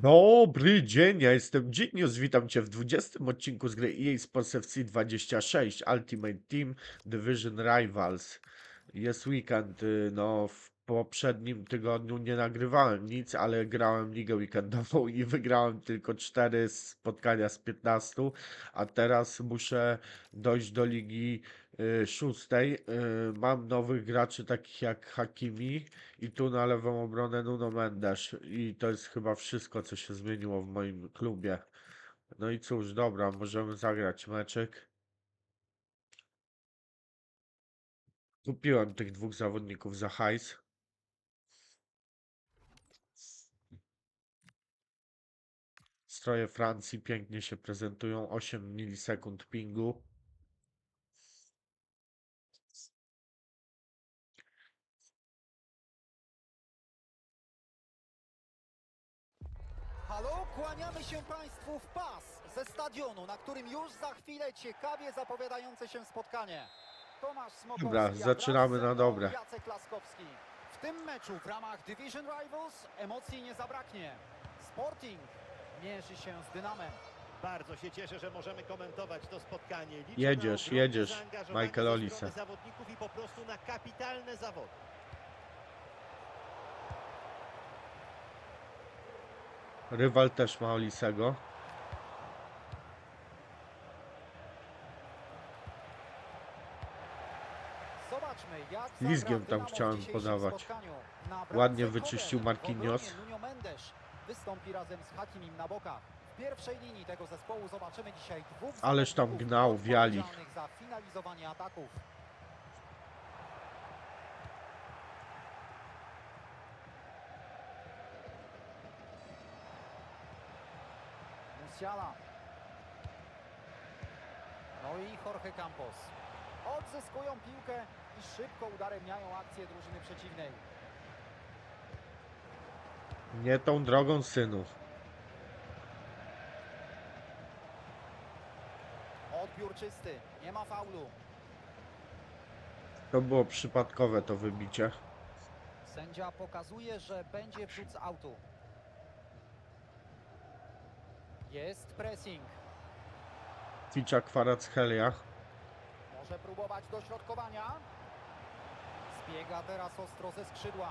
Dobry dzień, ja jestem Genius, witam Cię w 20 odcinku z gry EA Sports FC 26 Ultimate Team Division Rivals. Jest weekend, y, no w poprzednim tygodniu nie nagrywałem nic, ale grałem ligę weekendową i wygrałem tylko 4 spotkania z 15, a teraz muszę dojść do ligi szóstej. Y, Mam nowych graczy takich jak Hakimi, i tu na lewą obronę Nuno Mendes. I to jest chyba wszystko, co się zmieniło w moim klubie. No i cóż, dobra, możemy zagrać meczek. Kupiłem tych dwóch zawodników za hajs. Stroje Francji pięknie się prezentują. 8 milisekund pingu. Halo, kłaniamy się Państwu w pas ze stadionu, na którym już za chwilę ciekawie zapowiadające się spotkanie. Tomasz Smokowski, Dobra, zaczynamy na dobre. Jacek Laskowski. W tym meczu w ramach Division Rivals emocji nie zabraknie. Sporting mierzy się z Dynamem. Bardzo się cieszę, że możemy komentować to spotkanie. Liczę Jedziesz, na ogromne jedziesz, zaangażowanie Michael ze Olise. zawodników i po prostu na kapitalne zawody. Rywal też ma Olisego. Lizgiem tam chciałem podawać. Ładnie wyczyścił Marquinhos. obronie Nuno Mendes wystąpi razem z Hakimim na bokach. W pierwszej linii tego zespołu zobaczymy dzisiaj dwóch Ależ tam zawodników gnał, wiali. odpowiedzialnych za finalizowanie ataków. Musiala. No i Jorge Campos. Odzyskują piłkę i szybko udaremniają akcję drużyny przeciwnej. Nie tą drogą, synu. Odbiór czysty, nie ma faulu. To było przypadkowe to wybicie. Sędzia pokazuje, że będzie wrzut z autu. Jest pressing. Ticza Kwaracchelia. Może próbować dośrodkowania. Zbiega teraz ostro ze skrzydła.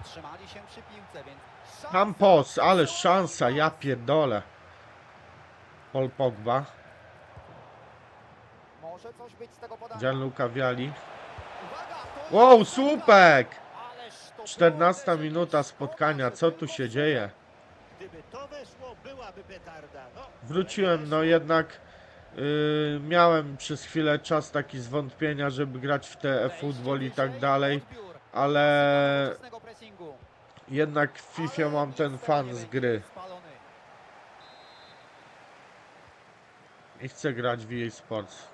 Utrzymali się przy piłce, więc... szansa! Campos, ale szansa, ja pierdolę. Paul Pogba. Może coś być z tego podania. Gianluca Viali. Wow, słupek! Ależ to 14 było minuta spotkania, co tu się dzieje? Gdyby to weszło, byłaby petarda. No, Wróciłem, no jednak yy, miałem przez chwilę czas taki zwątpienia, żeby grać w te e-futbol i tak dalej, ale jednak w FIFA mam ten fan z gry. i chcę grać w EA Sports.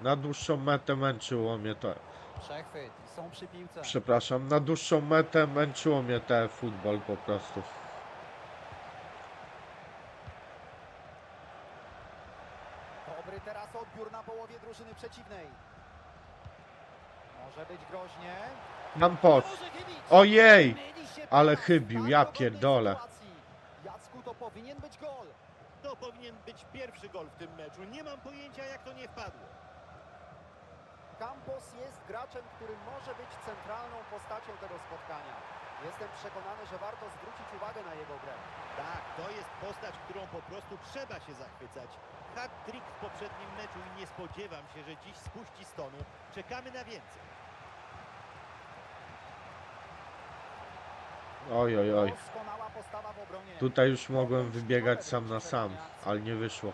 Na dłuższą metę męczyło mnie to, Przechwyt. Są przy piłce. przepraszam, na dłuższą metę męczyło mnie te futbol po prostu. Dobry teraz odbiór na połowie drużyny przeciwnej. Może być groźnie. Campos, Brożekiewicz. ojej, ale chybił, W ja pierdolę. Jacku, to powinien być gol. to powinien być pierwszy gol w tym meczu. Nie mam pojęcia, jak to nie wpadło. Campos jest graczem, który może być centralną postacią tego spotkania. Jestem przekonany, że warto zwrócić uwagę na jego grę. Tak, to jest postać, którą po prostu trzeba się zachwycać. Hat-trick w poprzednim meczu i nie spodziewam się, że dziś spuści z tonu. Czekamy na więcej. Oj, oj, oj. Doskonała postawa w obronie. Tutaj już mogłem wybiegać sam na sam, ale nie wyszło.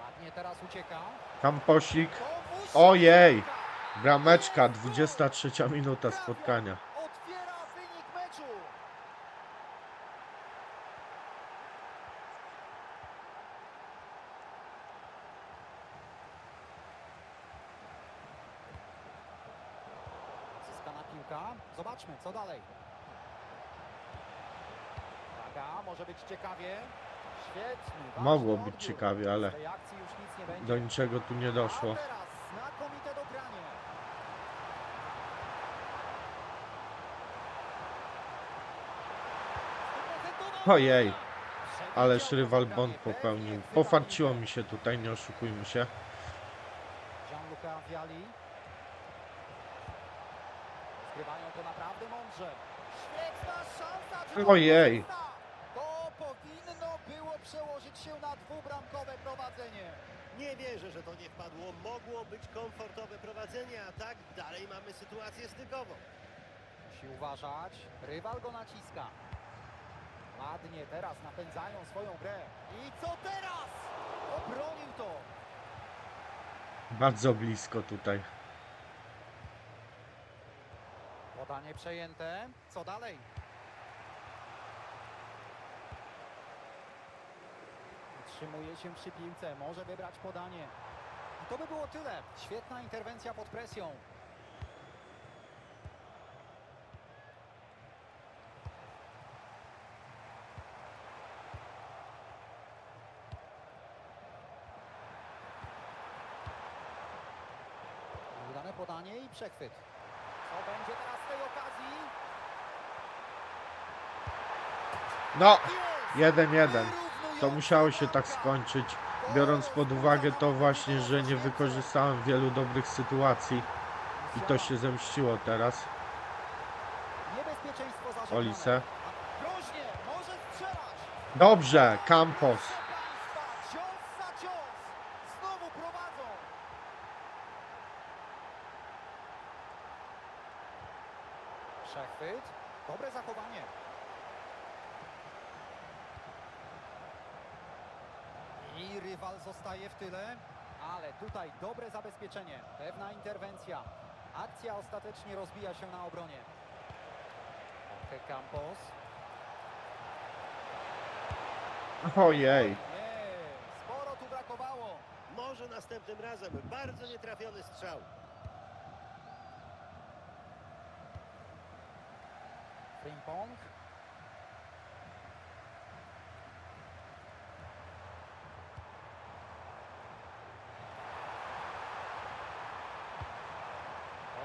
Ładnie teraz ucieka. Kamposik, Ojej! brameczka, 23 minuta spotkania. Otwiera wynik meczu. Zyskana piłka. Zobaczmy, co dalej. Uwaga, może być ciekawie. Mogło być ciekawie, ale do niczego tu nie doszło. Ojej, ależ rywal Bond popełnił. Pofarciło mi się tutaj, nie oszukujmy się. Ojej przełożyć się na dwubramkowe prowadzenie. Nie wierzę, że to nie wpadło. Mogło być komfortowe prowadzenie, a tak dalej mamy sytuację stykową. Musi uważać. Rywal go naciska. Ładnie teraz napędzają swoją grę. I co teraz? Obronił to. Bardzo blisko tutaj. Podanie przejęte. Co dalej? Utrzymuje się przy piłce. Może wybrać podanie. I to by było tyle. Świetna interwencja pod presją. Udane podanie i przechwyt. Co będzie teraz z tej okazji? No, Jest! 1-1. To musiało się tak skończyć, biorąc pod uwagę to właśnie, że nie wykorzystałem wielu dobrych sytuacji i to się zemściło teraz. Olise. Dobrze, Campos. Przechwyt. Dobre zachowanie. I rywal zostaje w tyle, ale tutaj dobre zabezpieczenie. Pewna interwencja. Akcja ostatecznie rozbija się na obronie. Jorge Campos. Ojej. Nie, sporo tu brakowało. Może następnym razem. Bardzo nietrafiony strzał. Frimpong.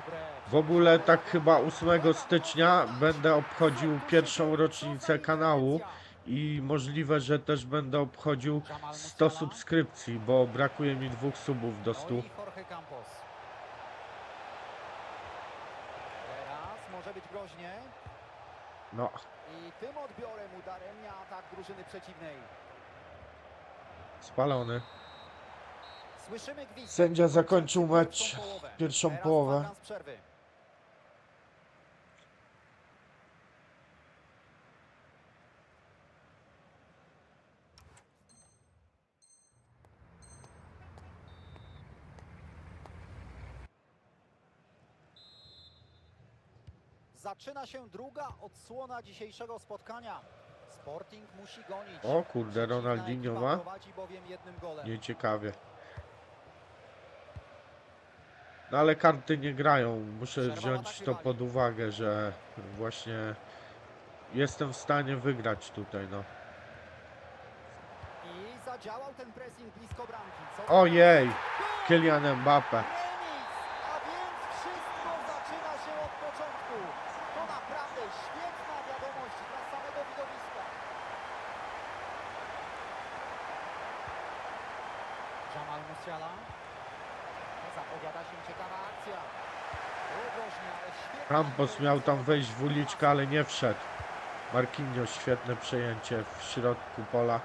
Dobre. W ogóle tak chyba 8 stycznia będę obchodził pierwszą rocznicę kanału i możliwe, że też będę obchodził 100 subskrypcji, bo brakuje mi dwóch subów do 100. No i Jorge Campos. Teraz może być groźnie. No, I tym odbiorem udaremnia atak drużyny przeciwnej. spalony. Sędzia zakończył mecz, pierwszą połowę. Zaczyna się druga odsłona dzisiejszego spotkania. Sporting musi gonić. O kurde, Ronaldinho ma? Nieciekawie. No ale karty nie grają. Muszę wziąć to pod uwagę, że właśnie jestem w stanie wygrać tutaj, no. I zadziałał ten pressing blisko bramki. Co Ojej! Kylian Mbappe. Remis! A więc wszystko zaczyna się od początku. To naprawdę świetna wiadomość dla samego widowiska. Jamal Musiala. Zapowiada się ciekawa akcja. Groźnie, ale świetnie. Campos miał tam wejść w uliczkę, ale nie wszedł. Marquinhos, świetne przejęcie w środku pola.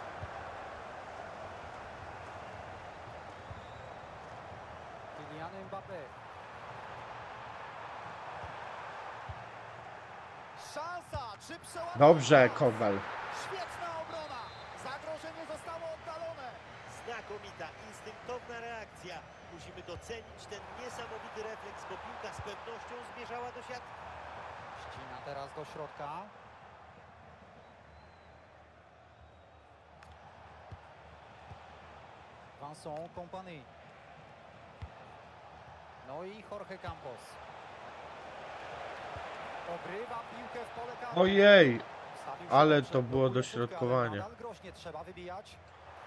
Kylian Mbappé. Szansa! Czy przełamanie? Dobrze, Kowal. Świetna obrona! Zagrożenie zostało oddalone. Znakomita, instynktowna reakcja. Musimy docenić ten niesamowity refleks, bo piłka z pewnością zmierzała do siatki. Ścina teraz do środka. Vincent Kompany. No i Jorge Campos. Ogrywa piłkę w pole karne. Ojej, się ale to było ale dośrodkowanie. nadal groźnie trzeba wybijać.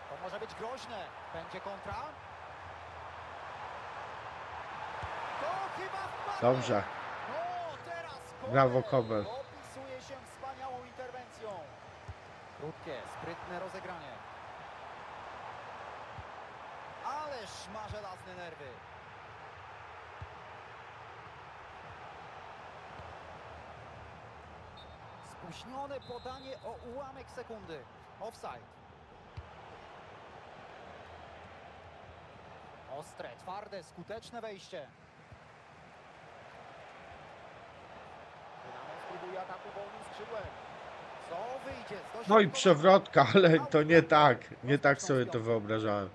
To może być groźne. Będzie kontra. To chyba wpadnie. dobrze. Teraz Brawo, Kobel. Opisuje się wspaniałą interwencją. Krótkie, sprytne rozegranie. Ależ ma żelazne nerwy. Spóźnione podanie o ułamek sekundy. Offside. Ostre, twarde, skuteczne wejście. Spróbuje ataku wolnym skrzydłem. Co wyjdzie? No i przewrotka, ale to nie tak. Nie tak sobie to wyobrażałem.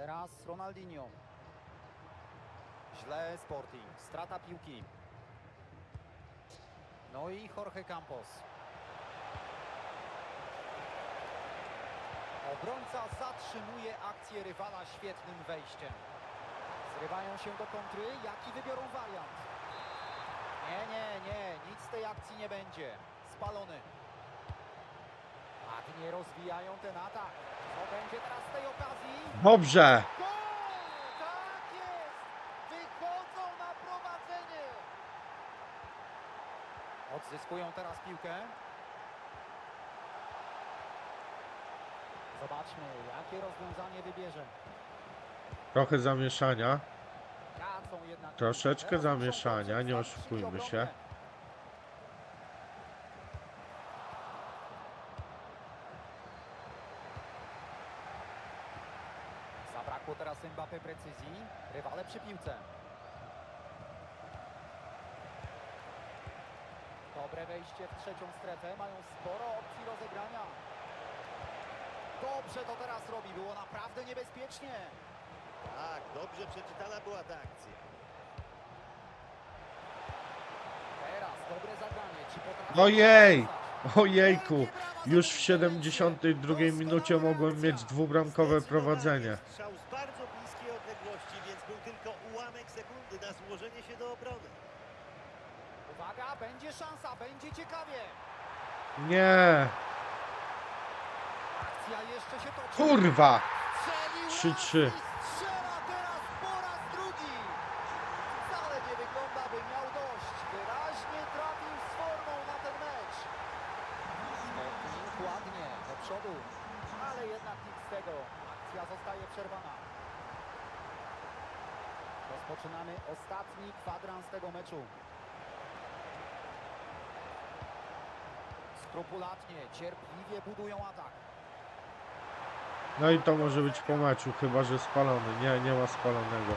Teraz Ronaldinho. Źle Sporting. Strata piłki. No i Jorge Campos. Obrońca zatrzymuje akcję rywala świetnym wejściem. Zrywają się do kontry. Jaki wybiorą wariant? Nie, nie, nie. Nic z tej akcji nie będzie. Spalony. Ładnie rozwijają ten atak. Dobrze. Tak! Odzyskują teraz piłkę. Zobaczmy, jakie rozwiązanie wybierze. Trochę zamieszania. Troszeczkę zamieszania, nie oszukujmy się. Zabrakło teraz Mbappé precyzji. Rywale przy piłce. Dobre wejście w trzecią strefę. Mają sporo opcji rozegrania. Dobrze to teraz robi. Było naprawdę niebezpiecznie. Tak, dobrze przeczytana była ta akcja. Teraz dobre zagranie. Czy potrafi... Ojej! Ojejku. Już w 72 minucie mogłem mieć dwubramkowe prowadzenie. Strzał z bardzo bliskiej odległości, więc był tylko ułamek sekundy na złożenie się do obrony. Uwaga, będzie szansa, będzie ciekawie. Nie. Akcja jeszcze się toczy. Kurwa. Strzelił 3-3. raz i Strzela teraz po raz drugi. Wcale nie wygląda, by miał dość. Wyraźnie trafił z formą na ten mecz. Sporting ładnie do przodu, ale jednak nic z tego. Akcja zostaje przerwana. Rozpoczynamy ostatni kwadrans tego meczu. Skrupulatnie, cierpliwie budują atak. No i to może być po meczu, chyba że spalony. Nie, nie ma spalonego.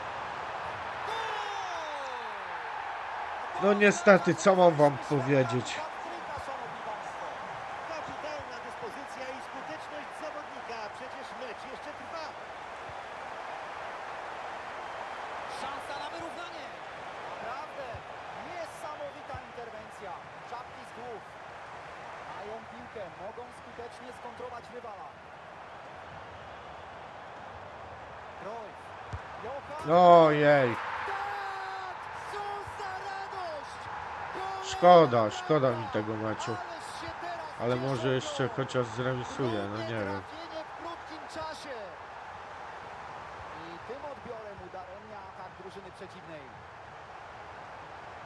No niestety, co mam wam powiedzieć? Kapitalna dyspozycja i skuteczność zawodnika, a przecież mecz jeszcze trwa. Szansa na wyrównanie. Naprawdę niesamowita interwencja. Czapki z głów. Mają piłkę, mogą skutecznie skontrować rywala. Cruyff. Johan. Ojej. Tak! Co za radość! Kolejna Szkoda, szkoda mi tego meczu. Ależ się teraz Ale może jeszcze gol. chociaż zremisuje, no nie wiem. trafienie w krótkim czasie. I tym odbiorem udaremnia atak drużyny przeciwnej.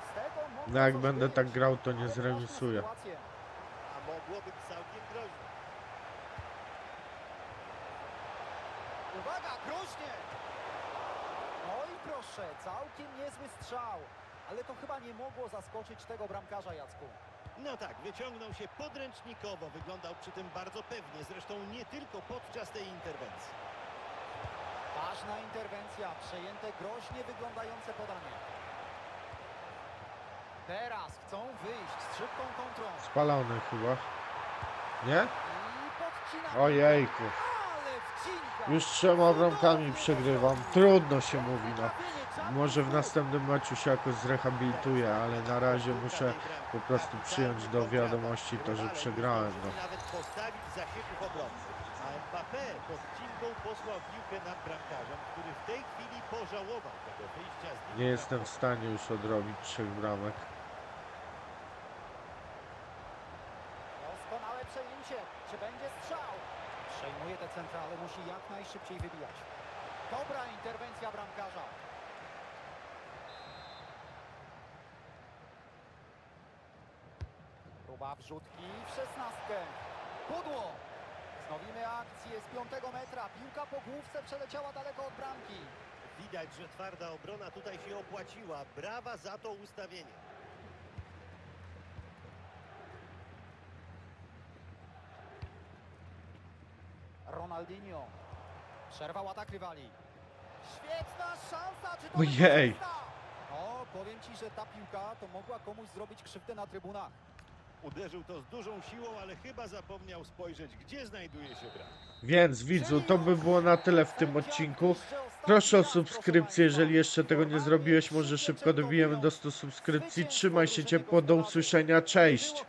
Z tego mogło No jak coś będę tak grał, to nie zremisuję. Być całkiem groźnie. Uwaga, groźnie! No i proszę, całkiem niezły strzał. Ale to chyba nie mogło zaskoczyć tego bramkarza Jacku. No tak, wyciągnął się podręcznikowo, wyglądał przy tym bardzo pewnie, zresztą nie tylko podczas tej interwencji. Ważna interwencja, przejęte groźnie wyglądające podanie. Teraz chcą wyjść z szybką kontrą. Spalony chyba. Nie? Ojejku. Już trzema bramkami przegrywam. Trudno się mówi, no. Może w następnym meczu się jakoś zrehabilituję, ale na razie muszę po prostu przyjąć do wiadomości to, że przegrałem, no. Mbappé podcinką posłał piłkę nad bramkarzem, który w tej chwili pożałował tego wyjścia z Nie jestem w stanie już odrobić trzech bramek. Przejęcie. Czy będzie strzał? Przejmuje te centra, ale musi jak najszybciej wybijać. Dobra interwencja bramkarza. Próba wrzutki w szesnastkę. Pudło. Znowimy akcję z piątego metra. Piłka po główce przeleciała daleko od bramki. Widać, że twarda obrona tutaj się opłaciła. Brawa za to ustawienie. Ronaldinho. Przerwał atak rywali. Świetna szansa, czy to Ojej. wykorzysta? O, powiem ci, że ta piłka to mogła komuś zrobić krzywdę na trybunach. Uderzył to z dużą siłą, ale chyba zapomniał spojrzeć, gdzie znajduje się brak. Więc widzu, to by było na tyle w tym odcinku. Proszę o subskrypcję, jeżeli jeszcze tego nie zrobiłeś, może szybko dobijemy do 100 subskrypcji. Trzymaj się ciepło, do usłyszenia, cześć!